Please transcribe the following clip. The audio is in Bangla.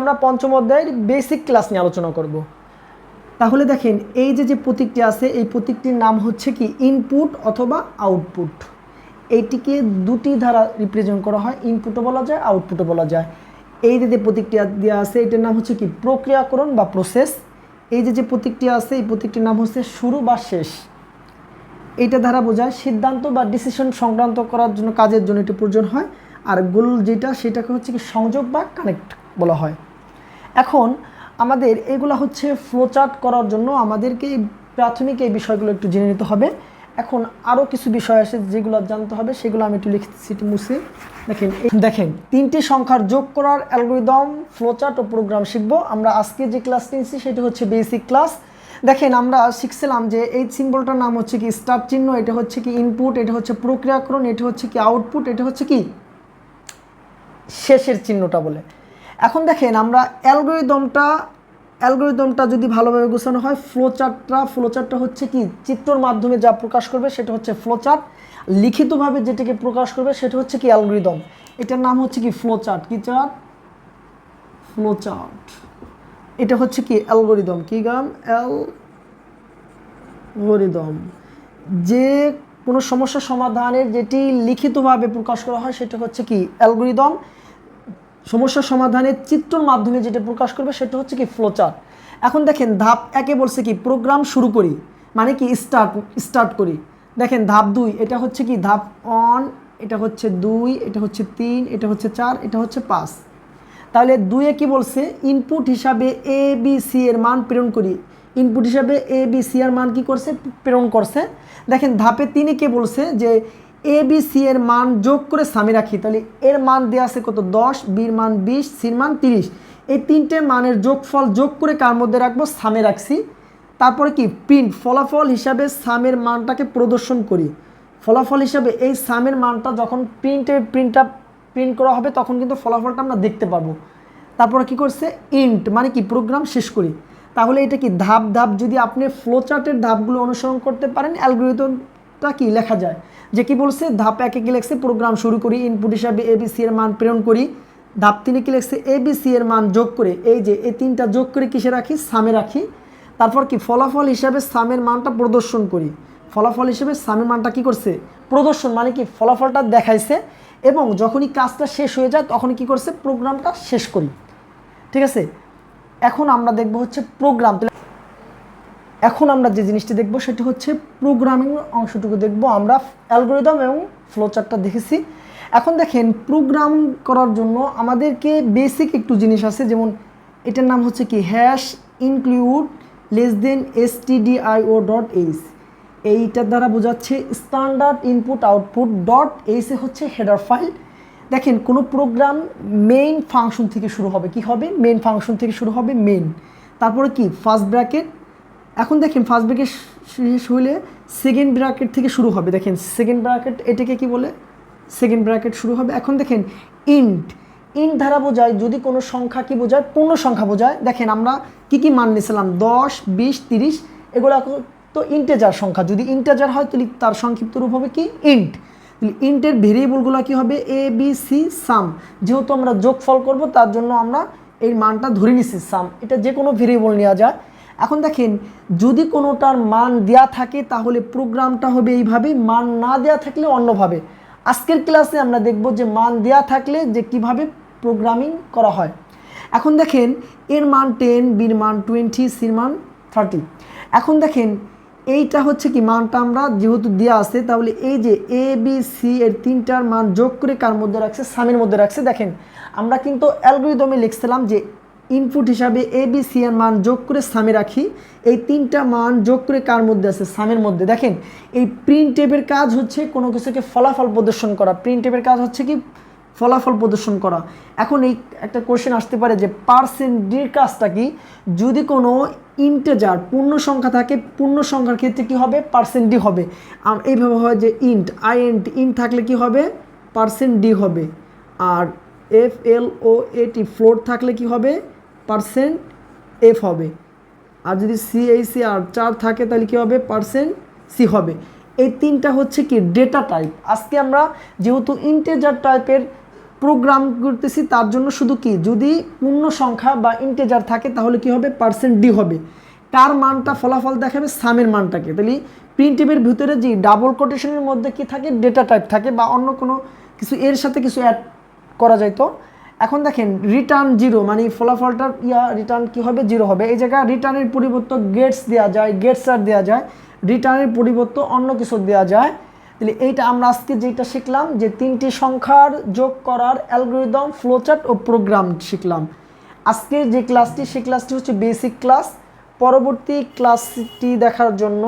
আমরা পঞ্চম অধ্যায়ের বেসিক ক্লাস নিয়ে আলোচনা করব। তাহলে দেখেন, এই যে যে প্রতীকটি আছে, এই প্রতীকটির নাম হচ্ছে কি? ইনপুট অথবা আউটপুট এইটিকে দুটি ধারা রিপ্রেজেন্ট করা হয় ইনপুটও বলা যায় আউটপুটও বলা যায়। এই যে যে প্রতীকটি দেওয়া আছে, এটার নাম হচ্ছে কি? প্রক্রিয়াকরণ বা প্রসেস এই যে যে প্রতীকটি আছে, এই প্রতীকটির নাম হচ্ছে শুরু বা শেষ। এইটা দ্বারা বোঝায় সিদ্ধান্ত বা ডিসিশন সংক্রান্ত করার জন্য কাজের জন্য এটি প্রয়োজন হয়। আর গোল যেটা, সেটাকে হচ্ছে কি সংযোগ বা কানেক্ট বলা হয়। এখন আমাদের এগুলো হচ্ছে ফ্লোচার্ট করার জন্য আমাদেরকে প্রাথমিক এই বিষয়গুলো একটু জেনে নিতে হবে। এখন আরও কিছু বিষয় আছে যেগুলো জানতে হবে, সেগুলো আমি একটু লিখছি, একটু মুছে। দেখেন দেখেন, তিনটি সংখ্যার যোগ করার অ্যালগোরিদম ফ্লোচার্ট ও প্রোগ্রাম শিখব। আমরা আজকে যে ক্লাস নিয়েছি, সেটা হচ্ছে বেসিক ক্লাস দেখেন, আমরা শিখছিলাম যে এই সিম্বলটার নাম হচ্ছে কি স্টার চিহ্ন, এটা হচ্ছে কি ইনপুট এটা হচ্ছে প্রক্রিয়াকরণ, এটা হচ্ছে কি আউটপুট এটা হচ্ছে কি শেষের চিহ্নটা বলে। এখন দেখেন আমরা অ্যালগোরিদমটা অ্যালগোরিদমটা যদি ভালোভাবে গোছানো হয়, ফ্লোচার্টটা ফ্লোচার্টটা হচ্ছে কি, চিত্রর মাধ্যমে যা প্রকাশ করবে সেটা হচ্ছে ফ্লোচার্ট। লিখিতভাবে যেটাকে প্রকাশ করবে সেটা হচ্ছে কি অ্যালগোরিদম। এটার নাম হচ্ছে কি ফ্লোচার্ট। কি চার্ট? ফ্লোচার্ট। এটা হচ্ছে কি অ্যালগোরিদম। কি গান? অ্যালগোরিদম। যে কোনো সমস্যা সমাধানের, যেটি লিখিতভাবে প্রকাশ করা হয় সেটা হচ্ছে কি অ্যালগোরিদম। সমস্যা সমাধানের চিত্রর মাধ্যমে যেটা প্রকাশ করবে সেটা হচ্ছে কি ফ্লোচার এখন দেখেন ধাপ একে বলছে কি প্রোগ্রাম শুরু করি মানে কি স্টার্ট স্টার্ট করি। দেখেন ধাপ দুই, এটা হচ্ছে কি ধাপ অন এটা হচ্ছে দুই, এটা হচ্ছে তিন, এটা হচ্ছে চার, এটা হচ্ছে পাঁচ। তাহলে দুয়ে কি বলছে? ইনপুট হিসাবে এ বি সি এর মান প্রেরণ করি। ইনপুট হিসাবে এ বি সি এর মান কি করছে? প্রেরণ করছে। দেখেন ধাপে তিনে কে বলছে যে এ বি সি এর মান যোগ করে সামে রাখি। তাহলে এর মান দেওয়া আছে কত? দশ বির মান বিশ সির মান তিরিশ। এই তিনটে মানের যোগফল যোগ করে কার মধ্যে রাখব? সামে রাখছি। তারপরে কি? প্রিন্ট ফলাফল হিসাবে সামের মানটাকে প্রদর্শন করি। ফলাফল হিসাবে এই সামের মানটা যখন প্রিন্টে প্রিন্টটা প্রিন্ট করা হবে, তখন কিন্তু ফলাফলটা আমরা দেখতে পারব তারপরে কি করছে? ইন্ট মানে কি? প্রোগ্রাম শেষ করি। তাহলে এটা কি? ধাপ ধাপ যদি আপনি ফ্লোচার্টের ধাপগুলো অনুসরণ করতে পারেন অ্যালগোরিদমটা কি? লেখা যায়। যে কি বলছে? ধাপ একে কি লেখছে? প্রোগ্রাম শুরু করি ইনপুট হিসাবে এবিসি এর মান প্রেরণ করি। ধাপ তিনে কি লেখছে? এবিসি এর মান যোগ করে, এই যে এই তিনটা যোগ করে কিসে রাখি? সামে রাখি। তারপর কি? ফলাফল হিসাবে সামের মানটা প্রদর্শন করি। ফলাফল হিসেবে সামের মানটা কি করছে? প্রদর্শন মানে কি? ফলাফলটা দেখাইছে এবং যখনই কাজটা শেষ হয়ে যায়, তখনই কি করছে? প্রোগ্রামটা শেষ করি। ঠিক আছে? এখন আমরা দেখব হচ্ছে প্রোগ্রাম এখন আমরা যে জিনিসটি দেখব সেটি হচ্ছে প্রোগ্রামিং অংশটুকু দেখব। আমরা অ্যালগোরিদম এবং ফ্লোচার্টটা দেখেছি। এখন দেখেন প্রোগ্রাম করার জন্য আমাদেরকে বেসিক একটু জিনিস আছে, যেমন এটার নাম হচ্ছে কি? Hash include less then S O dot H এইটার দ্বারা বোঝাচ্ছে স্ট্যান্ডার্ড ইনপুট আউটপুট ডট এইসে হচ্ছে হেডার ফাইল দেখেন, কোনো প্রোগ্রাম মেইন ফাংশন থেকে শুরু হবে। কি হবে? মেইন ফাংশন থেকে শুরু হবে মেইন তারপরে কি? ফার্স্ট ব্র্যাকেট এখন দেখেন ফার্স্ট ব্র্যাকেট শেষ হলে সেকেন্ড ব্র্যাকেট থেকে শুরু হবে। দেখেন সেকেন্ড ব্র্যাকেট এটাকে কি বলে? সেকেন্ড ব্র্যাকেট শুরু হবে। এখন দেখেন ইন্ট ইন্ট ধারা বোঝায় যদি কোনো সংখ্যা কি বোঝায়? পূর্ণ সংখ্যা বোঝায়। দেখেন আমরা কি কি মান নিয়েছিলাম? দশ, বিশ, তিরিশ, এগুলো এখন তো ইন্টেজার সংখ্যা। যদি ইন্টেজার হয়, তাহলে তার সংক্ষিপ্ত রূপ হবে কি? ইন্ট তাহলে ইন্টের ভেরিয়েবলগুলো কি হবে? এ বি সি সাম যেহেতু আমরা যোগফল করব, তার জন্য আমরা এই মানটা ধরে নিছি সাম এটা যে কোনো ভেরিয়েবল নেওয়া যায়। এখন দেখেন, যদি কোনোটার মান দেয়া থাকে, তাহলে প্রোগ্রামটা হবে এইভাবে, মান না দেয়া থাকলে অন্যভাবে। আজকের ক্লাসে আমরা দেখব যে মান দেয়া থাকলে যে কীভাবে প্রোগ্রামিং করা হয়। এখন দেখেন, এর মান টেন, বির মান টোয়েন্টি, সির মান থার্টি। এখন দেখেন, এইটা হচ্ছে কি মানটা আমরা যেহেতু দেওয়া আছে, তাহলে এই যে এ বি সি এর তিনটার মান যোগ করে কার মধ্যে রাখছে? সামের মধ্যে রাখছে। দেখেন, আমরা কিন্তু অ্যালগোরিদমে লিখছিলাম যে ইনপুট হিসাবে এ বি সি এর মান যোগ করে সামে রাখি। এই তিনটা মান যোগ করে কার মধ্যে আছে? সামের মধ্যে। দেখেন, এই প্রিন্ট টেপের কাজ হচ্ছে কোনো কিছুকে ফলাফল প্রদর্শন করা। প্রিন্ট টেপের কাজ হচ্ছে কি? ফলাফল প্রদর্শন করা। এখন এই একটা কোশ্চেন আসতে পারে যে পার্সেন্ট ডির কাজটা কি? যদি কোনো ইন্টেজার পূর্ণ সংখ্যা থাকে পূর্ণ সংখ্যার ক্ষেত্রে কি হবে? পার্সেন্ট ডি হবে এইভাবে হয় যে ইন্ট আই এন্ট ইন্ট থাকলে কি হবে? পার্সেন্ট ডি হবে। আর এফ এল ও এটি ফ্লোর থাকলে কি হবে? পার্সেন্ট এফ হবে। আর যদি সি এই সি আর চার থাকে, তাহলে কী হবে? পার্সেন্ট সি হবে। এই তিনটা হচ্ছে কি ডেটা টাইপ আজকে আমরা যেহেতু ইন্টেজার টাইপের প্রোগ্রাম করতেছি, তার জন্য শুধু কি? যদি পূর্ণ সংখ্যা বা ইন্টেজার থাকে, তাহলে কি হবে? পার্সেন্ট ডি হবে। কার মানটা ফলাফল দেখাবে সামের মানটাকে। তাহলে প্রিন্টিভের ভিতরে যে ডাবল কোটেশনের মধ্যে কি থাকে? ডেটা টাইপ থাকে বা অন্য কোনো কিছু, এর সাথে কিছু অ্যাড করা যাইতো এখন দেখেন রিটার্ন জিরো মানে ফলাফলটার ইয়া রিটার্ন কি হবে? জিরো হবে। এই জায়গায় রিটার্নের পরিবর্তে গেটস দেওয়া যায় গেটস আর দেওয়া যায়। রিটার্নের পরিবর্তে অন্য কিছু দেওয়া যায়। তাহলে এইটা আমরা আজকে যেটা শিখলাম, যে তিনটি সংখ্যার যোগ করার অ্যালগোরিদম ফ্লোচার্ট ও প্রোগ্রাম শিখলাম। আজকের যে ক্লাসটি সেই ক্লাসটি হচ্ছে বেসিক ক্লাস পরবর্তী ক্লাসটি দেখার জন্য